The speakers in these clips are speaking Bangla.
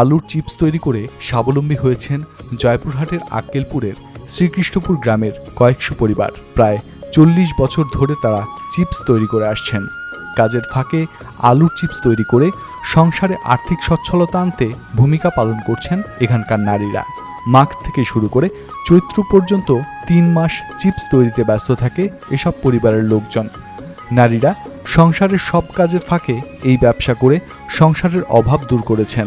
আলুর চিপস তৈরি করে স্বাবলম্বী হয়েছেন জয়পুরহাটের আক্কেলপুরের শ্রীকৃষ্ণপুর গ্রামের কয়েকশো পরিবার। প্রায় চল্লিশ বছর ধরে তারা চিপস তৈরি করে আসছেন। কাজের ফাঁকে আলুর চিপস তৈরি করে সংসারে আর্থিক সচ্ছলতা আনতে ভূমিকা পালন করছেন এখানকার নারীরা। মাঘ থেকে শুরু করে চৈত্র পর্যন্ত তিন মাস চিপস তৈরিতে ব্যস্ত থাকে এসব পরিবারের লোকজন। নারীরা সংসারের সব কাজের ফাঁকে এই ব্যবসা করে সংসারের অভাব দূর করেছেন।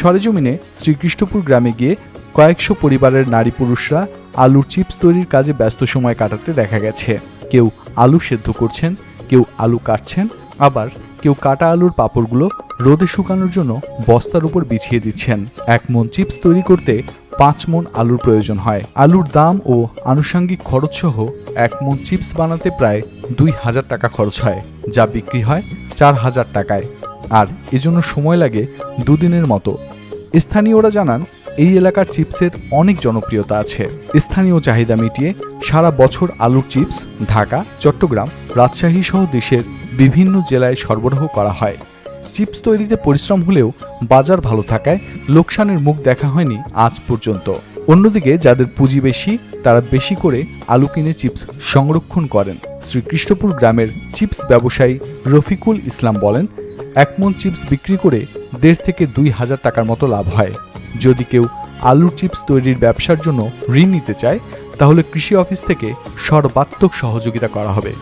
সরেজমিনে শ্রীকৃষ্ণপুর গ্রামে গিয়ে কয়েকশো পরিবারের নারী পুরুষরা আলুর চিপস তৈরির কাজে ব্যস্ত সময় কাটাতে দেখা গেছে। কেউ আলু সেদ্ধ করছেন, কেউ আলু কাটছেন, আবার কেউ কাটা আলুর পাপড়গুলো রোদে শুকানোর জন্য বস্তার উপর বিছিয়ে দিচ্ছেন। এক মন চিপস তৈরি করতে পাঁচ মন আলুর প্রয়োজন হয়। আলুর দাম ও আনুষঙ্গিক খরচ সহ এক মন চিপস বানাতে প্রায় দুই হাজার টাকা খরচ হয়, যা বিক্রি হয় চার হাজার টাকায়। আর এজন্য সময় লাগে দুদিনের মতো। স্থানীয়রা জানান, এই এলাকার চিপসের অনেক জনপ্রিয়তা আছে। স্থানীয় চাহিদা মিটিয়ে সারা বছর আলুর চিপস ঢাকা, চট্টগ্রাম, রাজশাহী সহ দেশের বিভিন্ন জেলায় সরবরাহ করা হয়। চিপস তৈরিতে পরিশ্রম হলেও বাজার ভালো থাকায় লোকসানের মুখ দেখা হয়নি আজ পর্যন্ত। অন্যদিকে যাদের পুঁজি বেশি, তারা বেশি করে আলু কিনে চিপস সংরক্ষণ করেন। শ্রীকৃষ্ণপুর গ্রামের চিপস ব্যবসায়ী রফিকুল ইসলাম বলেন এক মন চিপস বিক্রি করে দেড় থেকে দুই হাজার টাকার মতো লাভ হয়। যদি কেউ আলুর চিপস তৈরির ব্যবসার জন্য ঋণ নিতে চায়, তাহলে কৃষি অফিস থেকে সর্বাত্মক সহযোগিতা করা হবে।